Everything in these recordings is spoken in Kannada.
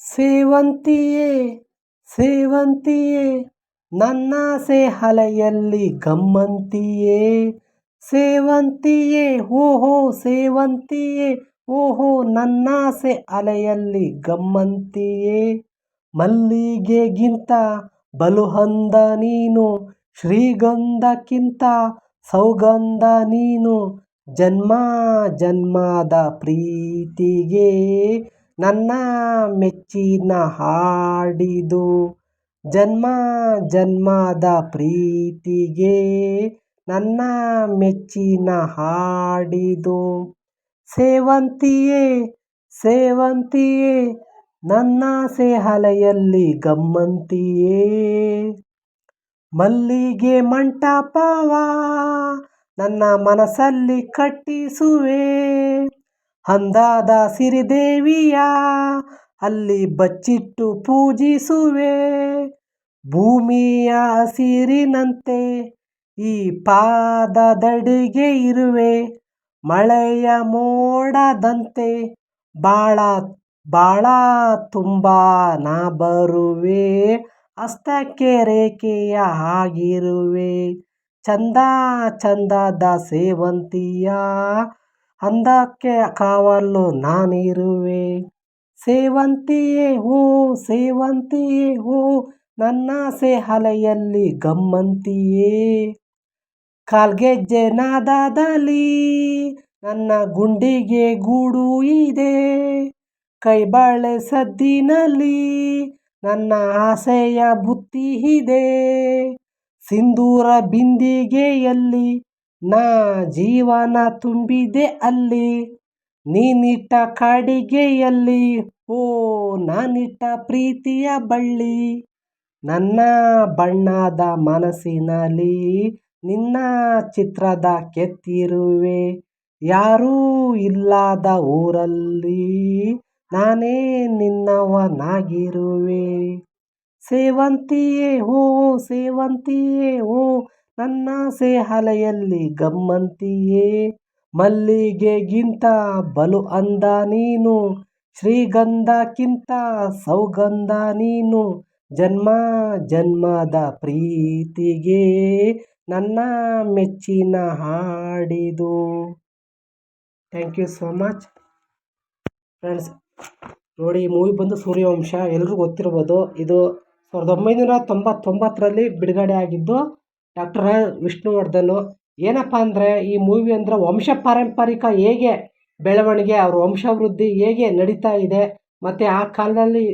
ಸೇವಂತಿಯೇ ಸೇವಂತಿಯೇ, ನನ್ನಾಸೆ ಹಲೆಯಲ್ಲಿ ಗಮ್ಮಂತಿಯೇ. ಸೇವಂತಿಯೇ, ಓಹೋ ಸೇವಂತಿಯೇ, ಓಹೋ, ನನ್ನಾಸೆ ಅಲೆಯಲ್ಲಿ ಗಮ್ಮಂತಿಯೇ. ಮಲ್ಲಿಗೆಗಿಂತ ಬಲುಹಂದ ನೀನು, ಶ್ರೀಗಂಧಕ್ಕಿಂತ ಸೌಗಂಧ ನೀನು, ಜನ್ಮ ಜನ್ಮದ ಪ್ರೀತಿಗೆ. ನನ್ನ ಮೆಚ್ಚಿನ ಹಾಡಿದು ಜನ್ಮ ಜನ್ಮದ ಪ್ರೀತಿಗೆ ನನ್ನ ಮೆಚ್ಚಿನ ಹಾಡಿದು. ಸೇವಂತಿಯೇ ಸೇವಂತಿಯೇ, ನನ್ನ ಸೇಹಲೆಯಲ್ಲಿ ಗಮ್ಮಂತಿಯೇ. ಮಲ್ಲಿಗೆ ಮಂಟಪವ, ನನ್ನ ಮನಸ್ಸಲ್ಲಿ ಕಟ್ಟಿಸುವೆ. ಅಂದಾದ ಸಿರಿದೇವಿಯ, ಅಲ್ಲಿ ಬಚ್ಚಿಟ್ಟು ಪೂಜಿಸುವೆ. ಭೂಮಿಯ ಹಸಿರಿನಂತೆ ಈ ಪಾದದಡಿಗೆ ಇರುವೆ. ಮಳೆಯ ಮೋಡದಂತೆ ಬಾಳ ಬಾಳ ತುಂಬ ನಾ ಬರುವೆ. ಅಸ್ತಕ್ಕೆ ರೇಖೆಯ ಆಗಿರುವೆ ಚಂದ, ಚಂದದ ಸೇವಂತಿಯ ಅಂದಕ್ಕೆ ಕಾವಲು ನಾನಿರುವೆ. ಸೇವಂತಿಯೇ ಹೂ ಸೇವಂತಿಯೇ ಹೂ, ನನ್ನಾಸೆ ಸೇಹಲೆಯಲ್ಲಿ ಗಮ್ಮಂತಿಯೇ. ಕಾಲ್ಗೆಜ್ಜೆ ನಾದದಲ್ಲಿ ನನ್ನ ಗುಂಡಿಗೆ ಗೂಡು ಇದೆ. ಕೈಬಳೆ ಸದ್ದಿನಲ್ಲಿ, ನನ್ನ ಆಸೆಯ ಬುತ್ತಿ ಇದೆ. ಸಿಂಧೂರ ಬಿಂದಿಗೆಯಲ್ಲಿ ನಾ ಜೀವನ ತುಂಬಿದೆ ಅಲ್ಲಿ, ನೀನಿಟ್ಟ ಕಾಡಿಗೆಯಲ್ಲಿ, ಓ ನಾನಿಟ್ಟ ಪ್ರೀತಿಯ ಬಳ್ಳಿ. ನನ್ನ ಬಣ್ಣದ ಮನಸ್ಸಿನಲ್ಲಿ ನಿನ್ನ ಚಿತ್ರದ ಕೆತ್ತಿರುವೆ. ಯಾರೂ ಇಲ್ಲದ ಊರಲ್ಲಿ ನಾನೇ ನಿನ್ನವನಾಗಿರುವೆ. ಸೇವಂತಿಯೇ ಓ ಸೇವಂತಿಯೇ ಓ ನನ್ನಾಸೆ ಹಲೆಯಲ್ಲಿ ಗಮ್ಮಂತಿಯೇ? ಮಲ್ಲಿಗೆಗಿಂತ ಬಲು ಅಂದ ನೀನು, ಶ್ರೀಗಂಧಕ್ಕಿಂತ ಸೌಗಂಧ ನೀನು. ಜನ್ಮ ಜನ್ಮದ ಪ್ರೀತಿಗೆ ನನ್ನ ಮೆಚ್ಚಿನ ಹಾಡಿದು. Thank you so much friends ನೋಡಿ ಮೂವಿ ಬಂದು ಸೂರ್ಯವಂಶ, ಎಲ್ರಿಗೂ ಗೊತ್ತಿರ್ಬೋದು. ಇದು ಸಾವಿರದ ಒಂಬೈನೂರ ತೊಂಬತ್ತೊಂಬತ್ತರಲ್ಲಿ ಬಿಡುಗಡೆ ಆಗಿದ್ದು ಡಾಕ್ಟರ್ ವಿಷ್ಣುವರ್ಧನ್, ಏನಪ್ಪ ಅಂದರೆ ಈ ಮೂವಿ ಅಂದರೆ ವಂಶ ಪಾರಂಪರಿಕ ಹೇಗೆ ಬೆಳವಣಿಗೆ, ಅವ್ರ ವಂಶವೃದ್ಧಿ ಹೇಗೆ ನಡೀತಾ ಇದೆ, ಮತ್ತು ಆ ಕಾಲದಲ್ಲಿ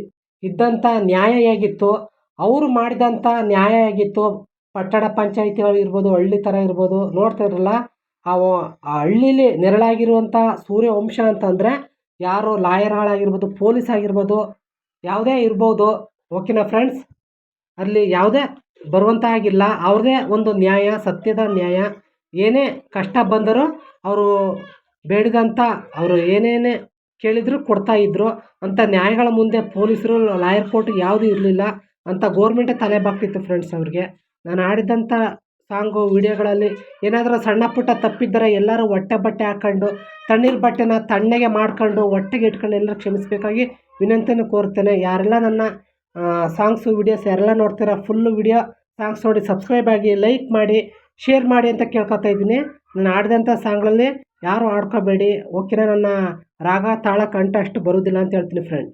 ಇದ್ದಂಥ ನ್ಯಾಯ ಹೇಗಿತ್ತು, ಅವರು ಮಾಡಿದಂಥ ನ್ಯಾಯ ಹೇಗಿತ್ತು, ಪಟ್ಟಣ ಪಂಚಾಯಿತಿಗಳಿರ್ಬೋದು ಹಳ್ಳಿ ಥರ ಇರ್ಬೋದು, ನೋಡ್ತಾ ಇರಲ್ಲ ಆ ಆ ಹಳ್ಳೀಲಿ ನೆರಳಾಗಿರುವಂಥ ಸೂರ್ಯವಂಶ ಅಂತಂದರೆ ಯಾರು ಲಾಯರ್ಗಳಾಗಿರ್ಬೋದು ಪೊಲೀಸ್ ಆಗಿರ್ಬೋದು, ಯಾವುದೇ ಇರ್ಬೋದು, ಓಕೆನಾ ಫ್ರೆಂಡ್ಸ್ ಅಲ್ಲಿ ಯಾವುದೇ ಬರುವಂತಾಗಿಲ್ಲ ಅವ್ರದ್ದೇ ಒಂದು ನ್ಯಾಯ, ಸತ್ಯದ ನ್ಯಾಯ. ಏನೇ ಕಷ್ಟ ಬಂದರೂ ಅವರು ಬೇಡಿದಂಥ ಅವರು ಏನೇನೇ ಕೇಳಿದರೂ ಕೊಡ್ತಾಯಿದ್ರು ಅಂಥ ನ್ಯಾಯಗಳ ಮುಂದೆ ಪೊಲೀಸರು, ಲಾಯರ್ ಕೋರ್ಟ್ ಯಾವುದೂ ಇರಲಿಲ್ಲ ಅಂತ ಗೋರ್ಮೆಂಟೇ ತಲೆ ಬಾಕ್ತಿತ್ತು ಫ್ರೆಂಡ್ಸ್ ಅವ್ರಿಗೆ. ನಾನು ಆಡಿದಂಥ ಸಾಂಗು, ವೀಡಿಯೋಗಳಲ್ಲಿ ಏನಾದರೂ ಸಣ್ಣ ಪುಟ್ಟ ತಪ್ಪಿದ್ದರೆ ಎಲ್ಲರೂ ಹೊಟ್ಟೆ ಬಟ್ಟೆ ಹಾಕ್ಕೊಂಡು, ತಣ್ಣೀರು ಬಟ್ಟೆನ ತಣ್ಣಗೆ ಮಾಡ್ಕೊಂಡು, ಹೊಟ್ಟೆಗೆ ಇಟ್ಕೊಂಡು ಎಲ್ಲರೂ ಕ್ಷಮಿಸಬೇಕಾಗಿ ವಿನಂತಿಯನ್ನು ಕೋರ್ತೇನೆ ಯಾರೆಲ್ಲ ನನ್ನ ಸಾಂಗ್ಸು ವೀಡಿಯೋಸ್ ಎಲ್ಲ ನೋಡ್ತೀರಾ ಫುಲ್ಲು ವೀಡಿಯೋ ಸಾಂಗ್ಸ್ ನೋಡಿ ಸಬ್ಸ್ಕ್ರೈಬ್ ಆಗಿ ಲೈಕ್ ಮಾಡಿ ಶೇರ್ ಮಾಡಿ ಅಂತ ಕೇಳ್ಕೊತಾ ಇದ್ದೀನಿ. ನಾನು ಆಡಿದಂಥ ಸಾಂಗ್ಗಳಲ್ಲಿ ಯಾರು ಆಡ್ಕೋಬೇಡಿ ಓಕೆನಾ ನನ್ನ ರಾಗ, ತಾಳ, ಕಂಠ ಅಷ್ಟು ಬರೋದಿಲ್ಲ ಅಂತ ಹೇಳ್ತೀನಿ ಫ್ರೆಂಡ್